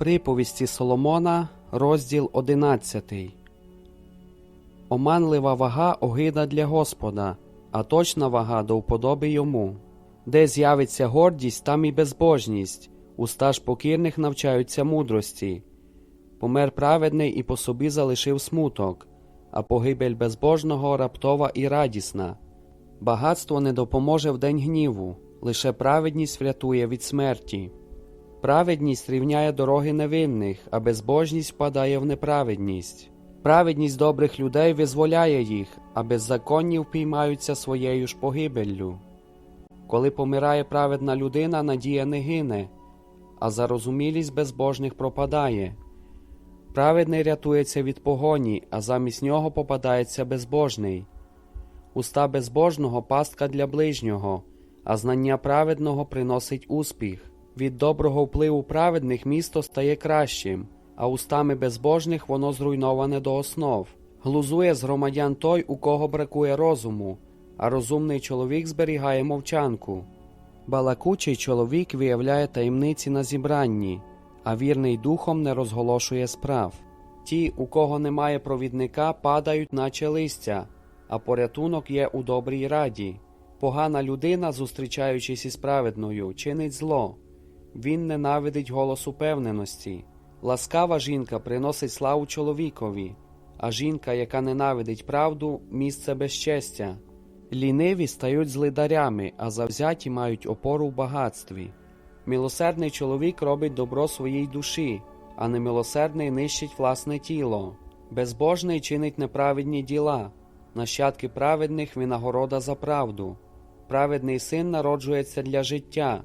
Приповісті Соломона, розділ 11. Оманлива вага огида для Господа, а точна вага до вподоби йому. Де з'явиться гордість, там і безбожність, уста ж покірних навчаються мудрості. Помер праведний і по собі залишив смуток, а погибель безбожного раптова і радісна. Багатство не допоможе в день гніву, лише праведність врятує від смерті. Праведність рівняє дороги невинних, а безбожність впадає в неправедність. Праведність добрих людей визволяє їх, а беззаконні впіймаються своєю ж погибеллю. Коли помирає праведна людина, надія не гине, а зарозумілість безбожних пропадає. Праведний рятується від погоні, а замість нього попадається безбожний. Уста безбожного пастка для ближнього, а знання праведного приносить успіх. Від доброго впливу праведних місто стає кращим, а устами безбожних воно зруйноване до основ. Глузує з громадян той, у кого бракує розуму, а розумний чоловік зберігає мовчанку. Балакучий чоловік виявляє таємниці на зібранні, а вірний духом не розголошує справ. Ті, у кого немає провідника, падають, наче листя, а порятунок є у добрій раді. Погана людина, зустрічаючись із праведною, чинить зло. Він ненавидить голос упевненості. Ласкава жінка приносить славу чоловікові, а жінка, яка ненавидить правду, місце безчестя. Ліниві стають злидарями, а завзяті мають опору в багатстві. Милосердний чоловік робить добро своїй душі, а немилосердний нищить власне тіло. Безбожний чинить неправедні діла, нащадки праведних винагорода за правду. Праведний син народжується для життя,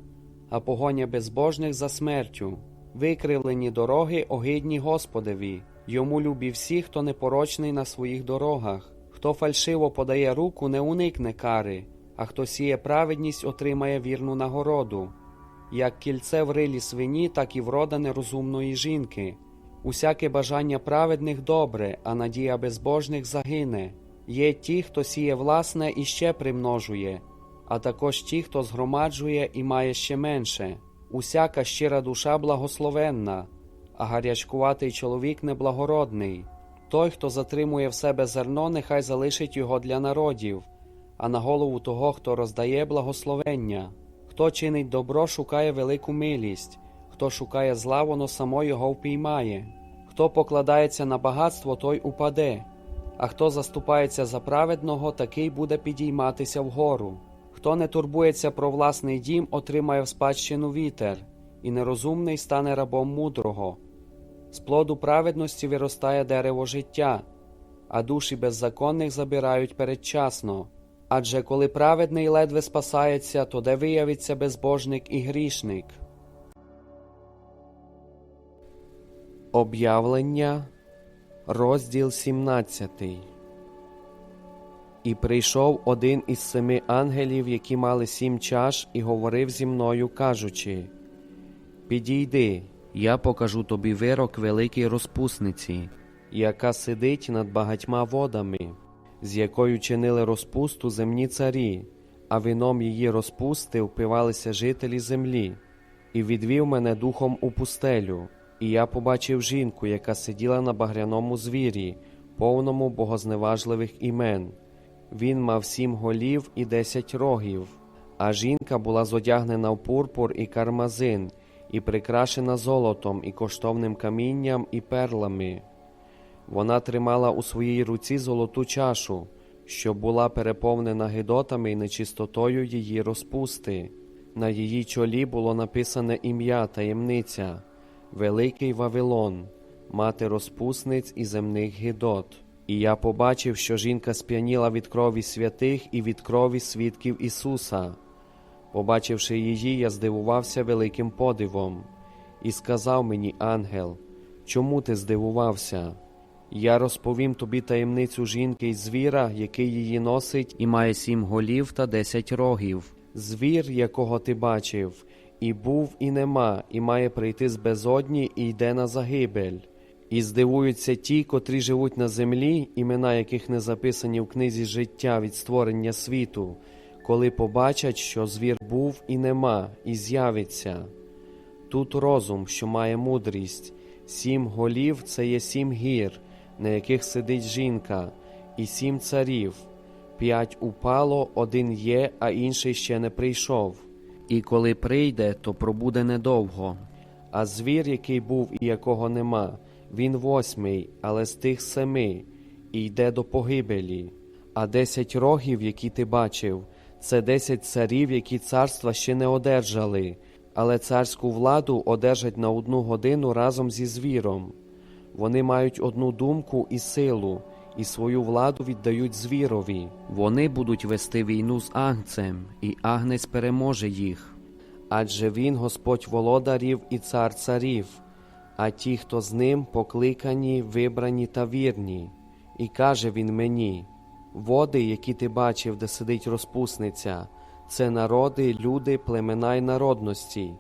а погоня безбожних за смертю. Викривлені дороги огидні Господеві, йому любі всі, хто непорочний на своїх дорогах. Хто фальшиво подає руку, не уникне кари, а хто сіє праведність, отримає вірну нагороду. Як кільце в рилі свині, так і врода нерозумної жінки. Усяке бажання праведних добре, а надія безбожних загине. Є ті, хто сіє власне і ще примножує, а також ті, хто згромаджує і має ще менше. Усяка щира душа благословенна, а гарячкуватий чоловік неблагородний. Той, хто затримує в себе зерно, нехай залишить його для народів, а на голову того, хто роздає благословення. Хто чинить добро, шукає велику милість, хто шукає зла, воно само його впіймає. Хто покладається на багатство, той упаде, а хто заступається за праведного, такий буде підійматися вгору. Хто не турбується про власний дім, отримає в спадщину вітер, і нерозумний стане рабом мудрого. З плоду праведності виростає дерево життя, а душі беззаконних забирають передчасно. Адже коли праведний ледве спасається, то де виявиться безбожник і грішник. Об'явлення, розділ 17 І прийшов один із семи ангелів, які мали сім чаш, і говорив зі мною, кажучи: Підійди, я покажу тобі вирок великій розпусниці, яка сидить над багатьма водами, з якою чинили розпусту земні царі, а вином її розпусти впивалися жителі землі, і відвів мене духом у пустелю. І я побачив жінку, яка сиділа на багряному звірі, повному богозневажливих імен. Він мав сім голів і десять рогів, а жінка була зодягнена в пурпур і кармазин, і прикрашена золотом, і коштовним камінням, і перлами. Вона тримала у своїй руці золоту чашу, що була переповнена гидотами і нечистотою її розпусти. На її чолі було написане ім'я таємниця. Великий Вавилон, мати розпусниць і земних гидот. І я побачив, що жінка сп'яніла від крові святих і від крові свідків Ісуса. Побачивши її, я здивувався великим подивом, і сказав мені ангел, чому ти здивувався? Я розповім тобі таємницю жінки й звіра, який її носить, і має сім голів та десять рогів. Звір, якого ти бачив, і був, і нема, і має прийти з безодні, і йде на загибель. І здивуються ті, котрі живуть на землі, імена яких не записані в книзі життя від створення світу, коли побачать, що звір був і нема, і з'явиться. тут розум, що має мудрість, сім голів це є сім гір, на яких сидить жінка, і сім царів. П'ять упало, один є, а інший ще не прийшов. І коли прийде, то пробуде недовго. А звір, який був і якого нема, він восьмий, але з тих семи, і йде до погибелі. А десять рогів, які ти бачив, це десять царів, які царства ще не одержали, але царську владу одержать на одну годину разом зі звіром. Вони мають одну думку і силу, і свою владу віддають звірові. Вони будуть вести війну з агнцем, і агнець переможе їх. Адже він Господь володарів і цар царів, а ті, хто з ним, покликані, вибрані та вірні. І каже він мені: води, які ти бачив, де сидить розпусниця, це народи, люди, племена й народності,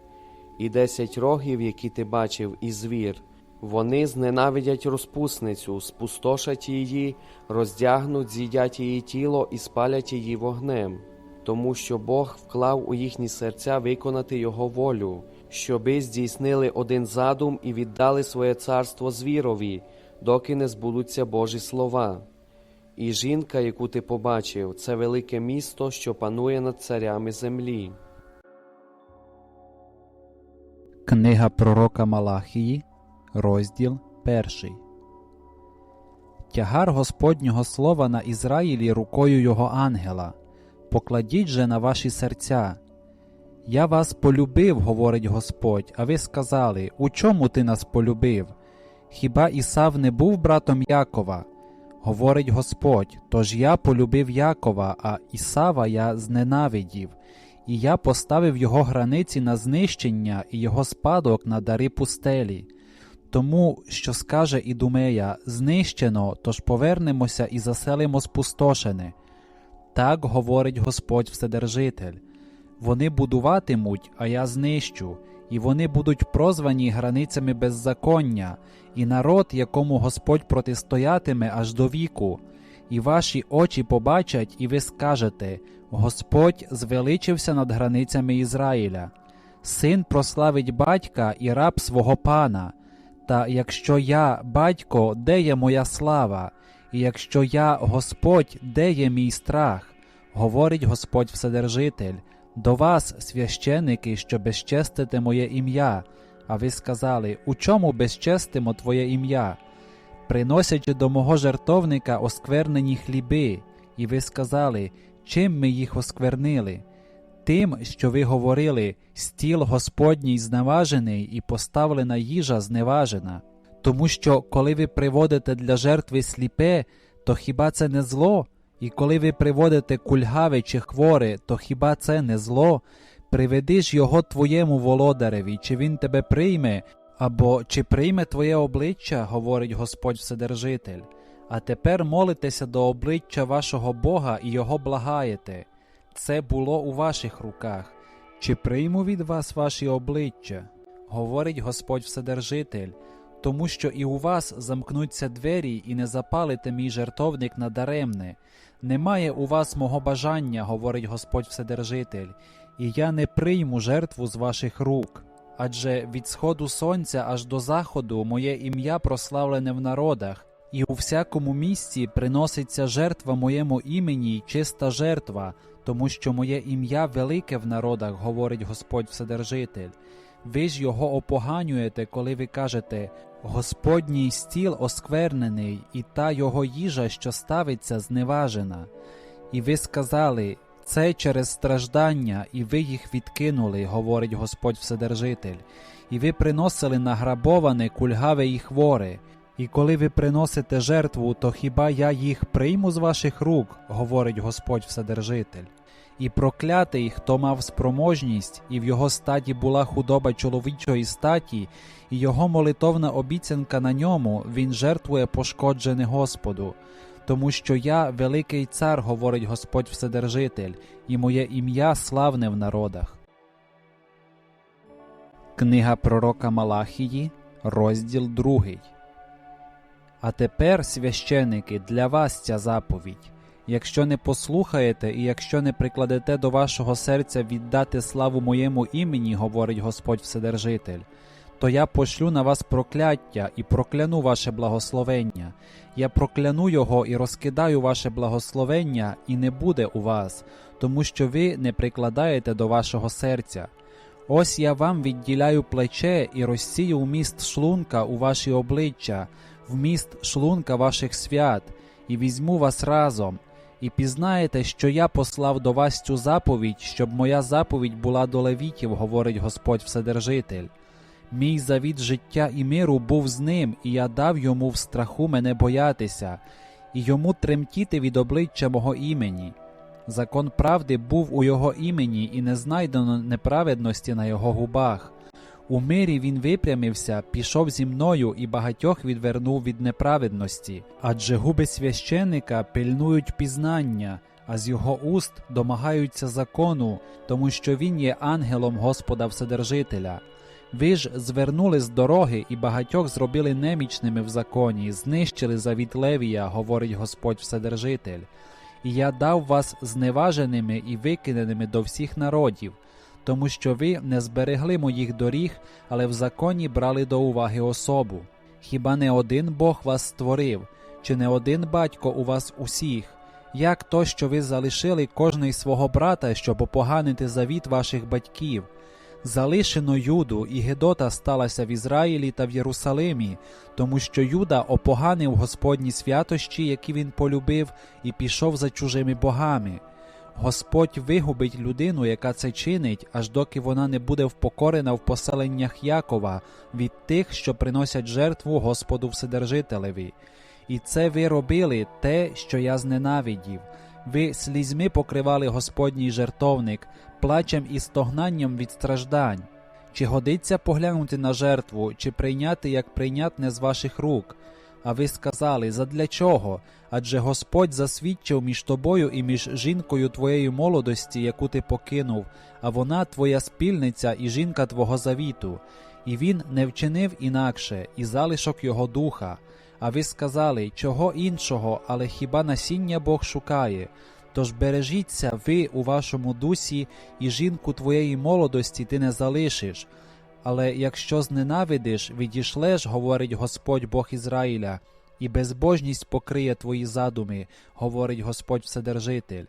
і десять рогів, які ти бачив, і звір. Вони зненавидять розпусницю, спустошать її, роздягнуть, з'їдять її тіло і спалять її вогнем, тому що Бог вклав у їхні серця виконати Його волю, щоби здійснили один задум і віддали своє царство звірові, доки не збудуться Божі слова. І жінка, яку ти побачив, це велике місто, що панує над царями землі. Книга пророка Малахії, розділ 1. Тягар Господнього слова на Ізраїлі рукою його ангела. Покладіть же на ваші серця. Я вас полюбив, говорить Господь, а ви сказали, у чому ти нас полюбив? Хіба Ісав не був братом Якова? Говорить Господь, тож я полюбив Якова, а Ісава я зненавидів, і я поставив його границі на знищення і його спадок на дари пустелі. Тому, що скаже Ідумея, знищено, тож повернемося і заселимо спустошене. Так говорить Господь Вседержитель. Вони будуватимуть, а я знищу, і вони будуть прозвані границями беззаконня, і народ, якому Господь протистоятиме аж до віку. І ваші очі побачать, і ви скажете: Господь звеличився над границями Ізраїля. Син прославить батька і раб свого пана. Та якщо я, батько, де є моя слава, і якщо я Господь, де є мій страх, говорить Господь Вседержитель, до вас, священики, що безчестите моє ім'я, а ви сказали, у чому безчестимо Твоє ім'я? Приносячи до мого жертовника осквернені хліби, і ви сказали, чим ми їх осквернили? Тим, що ви говорили, стіл Господній зневажений і поставлена їжа зневажена. Тому що, коли ви приводите для жертви сліпе, то хіба це не зло? І коли ви приводите кульгаве чи хворе, то хіба це не зло? Приведи ж його твоєму володареві, чи він тебе прийме, або чи прийме твоє обличчя, говорить Господь Вседержитель. А тепер молитеся до обличчя вашого Бога і його благаєте. Це було у ваших руках. Чи прийму від вас ваші обличчя? Говорить Господь Вседержитель, тому що і у вас замкнуться двері, і не запалите мій жертовник надаремне. Немає у вас мого бажання, говорить Господь Вседержитель, і я не прийму жертву з ваших рук. Адже від сходу сонця аж до заходу моє ім'я прославлене в народах, і у всякому місці приноситься жертва моєму імені й чиста жертва, тому що моє ім'я велике в народах, говорить Господь Вседержитель. Ви ж його опоганюєте, коли ви кажете Господній стіл осквернений, і та його їжа, що ставиться, зневажена. І ви сказали це через страждання, і ви їх відкинули, говорить Господь Вседержитель, і ви приносили награбоване, кульгаве і хворе. І коли ви приносите жертву, то хіба я їх прийму з ваших рук, говорить Господь Вседержитель. І проклятий, хто мав спроможність, і в його статі була худоба чоловічої статі, і його молитовна обіцянка на ньому, він жертвує пошкоджене Господу. Тому що я великий цар, говорить Господь Вседержитель, і моє ім'я славне в народах. Книга пророка Малахії, розділ 2. А тепер, священики, для вас ця заповідь. Якщо не послухаєте і якщо не прикладете до вашого серця віддати славу моєму імені, говорить Господь Вседержитель, то я пошлю на вас прокляття і прокляну ваше благословення. Я прокляну його і розкидаю ваше благословення, і не буде у вас, тому що ви не прикладаєте до вашого серця. Ось я вам відділяю плече і розсію вміст шлунка у ваші обличчя, вміст шлунка ваших свят, і візьму вас разом, і пізнаєте, що я послав до вас цю заповідь, щоб моя заповідь була до левітів, говорить Господь Вседержитель. Мій завіт життя і миру був з ним, і я дав йому в страху мене боятися, і йому тремтіти від обличчя мого імені. Закон правди був у його імені, і не знайдено неправедності на його губах. У мирі він випрямився, пішов зі мною і багатьох відвернув від неправедності. Адже губи священика пильнують пізнання, а з його уст домагаються закону, тому що він є ангелом Господа Вседержителя. Ви ж звернули з дороги і багатьох зробили немічними в законі, знищили завіт Левія, говорить Господь Вседержитель. І я дав вас зневаженими і викиненими до всіх народів, тому що ви не зберегли моїх доріг, але в законі брали до уваги особу. Хіба не один Бог вас створив, чи не один батько у вас усіх? Як то, що ви залишили кожний свого брата, щоб опоганити завіт ваших батьків? Залишено Юду, і Гедота сталася в Ізраїлі та в Єрусалимі, тому що Юда опоганив Господні святощі, які він полюбив, і пішов за чужими богами. Господь вигубить людину, яка це чинить, аж доки вона не буде впокорена в поселеннях Якова від тих, що приносять жертву Господу Вседержителеві. І це ви робили те, що я зненавидів. Ви слізьми покривали Господній жертовник, плачем і стогнанням від страждань. Чи годиться поглянути на жертву, чи прийняти як прийнятне з ваших рук? А ви сказали, задля чого? Адже Господь засвідчив між тобою і між жінкою твоєї молодості, яку ти покинув, а вона твоя спільниця і жінка твого завіту. І він не вчинив інакше, і залишок його духа. А ви сказали, чого іншого, але хіба насіння Бог шукає? Тож бережіться ви у вашому дусі, і жінку твоєї молодості ти не залишиш. Але якщо зненавидиш, відійшлеш, говорить Господь Бог Ізраїля, і безбожність покриє твої задуми, говорить Господь Вседержитель,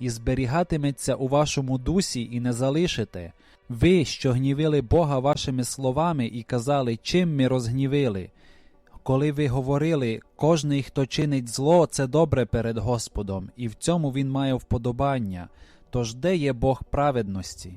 і зберігатиметься у вашому дусі, і не залишите. Ви, що гнівили Бога вашими словами і казали, чим ми розгнівили. Коли ви говорили, кожний, хто чинить зло, це добре перед Господом, і в цьому він має вподобання. Тож де є Бог праведності?